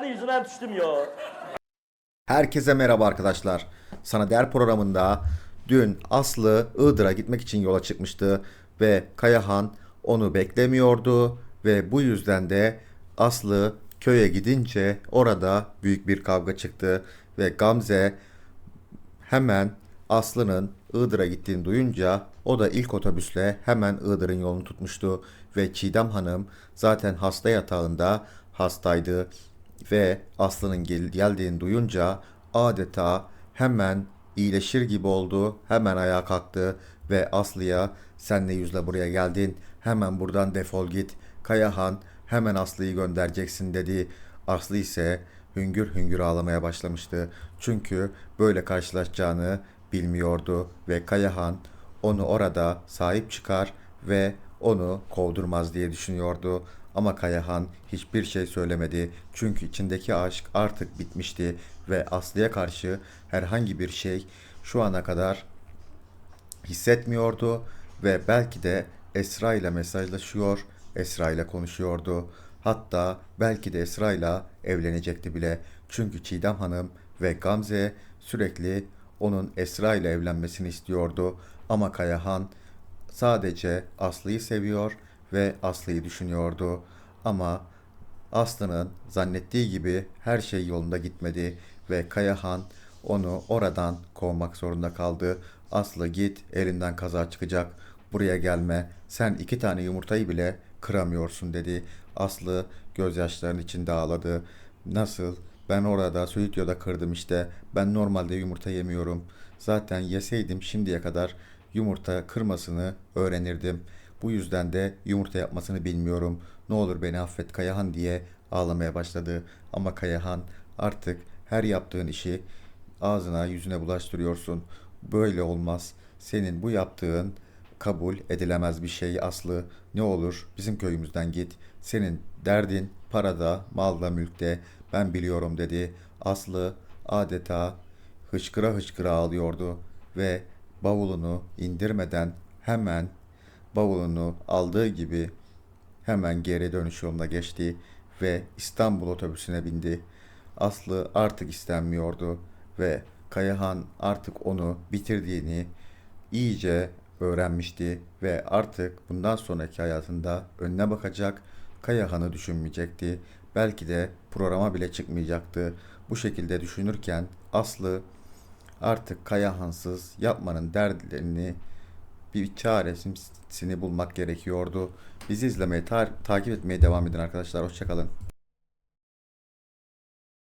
senin yüzünden düştüm ya. Herkese merhaba arkadaşlar. Sana Değer programında dün Aslı Iğdır'a gitmek için yola çıkmıştı ve Kayahan onu beklemiyordu ve bu yüzden de Aslı köye gidince orada büyük bir kavga çıktı ve Gamze hemen Aslı'nın Iğdır'a gittiğini duyunca o da ilk otobüsle hemen Iğdır'ın yolunu tutmuştu ve Çiğdem Hanım zaten hasta yatağında hastaydı ve Aslı'nın gel- geldiğini duyunca adeta hemen iyileşir gibi oldu. Hemen ayağa kalktı ve Aslı'ya sen ne yüzle buraya geldin? Hemen buradan defol git. Kayahan hemen Aslı'yı göndereceksin dedi. Aslı ise hüngür hüngür ağlamaya başlamıştı. Çünkü böyle karşılaşacağını bilmiyordu ve Kayahan onu orada sahip çıkar ve onu kovdurmaz diye düşünüyordu. Ama Kayahan hiçbir şey söylemedi. Çünkü içindeki aşk artık bitmişti ve Aslı'ya karşı herhangi bir şey şu ana kadar hissetmiyordu ve belki de Esra ile mesajlaşıyor, Esra ile konuşuyordu. Hatta belki de Esra ile evlenecekti bile. Çünkü Çiğdem Hanım ve Gamze sürekli onun Esra ile evlenmesini istiyordu. Ama Kayahan sadece Aslı'yı seviyor ve Aslı'yı düşünüyordu. Ama Aslı'nın zannettiği gibi her şey yolunda gitmedi ve Kayahan onu oradan kovmak zorunda kaldı. Aslı git elinden kaza çıkacak. Buraya gelme. Sen iki tane yumurtayı bile kıramıyorsun dedi. Aslı gözyaşlarının içinde ağladı. Nasıl? Ben orada Söğütyo'da kırdım işte. Ben normalde yumurta yemiyorum. Zaten yeseydim şimdiye kadar yumurta kırmasını öğrenirdim. Bu yüzden de yumurta yapmasını bilmiyorum. Ne olur beni affet Kayahan diye ağlamaya başladı. Ama Kayahan artık her yaptığın işi ağzına yüzüne bulaştırıyorsun. Böyle olmaz. Senin bu yaptığın kabul edilemez bir şey Aslı. Ne olur bizim köyümüzden git. Senin derdin parada, malda, mülkte. Ben biliyorum dedi. Aslı adeta hıçkıra hıçkıra ağlıyordu ve bavulunu indirmeden hemen bavulunu aldığı gibi hemen geri dönüş yoluna geçti ve İstanbul otobüsüne bindi. Aslı artık istenmiyordu ve Kayahan artık onu bitirdiğini iyice öğrenmişti ve artık bundan sonraki hayatında önüne bakacak, Kayahan'ı düşünmeyecekti. Belki de programa bile çıkmayacaktı. Bu şekilde düşünürken Aslı artık Kayahansız yapmanın dertlerini bir çaresini bulmak gerekiyordu. Bizi izlemeye, ta- takip etmeye devam edin arkadaşlar. Hoşçakalın.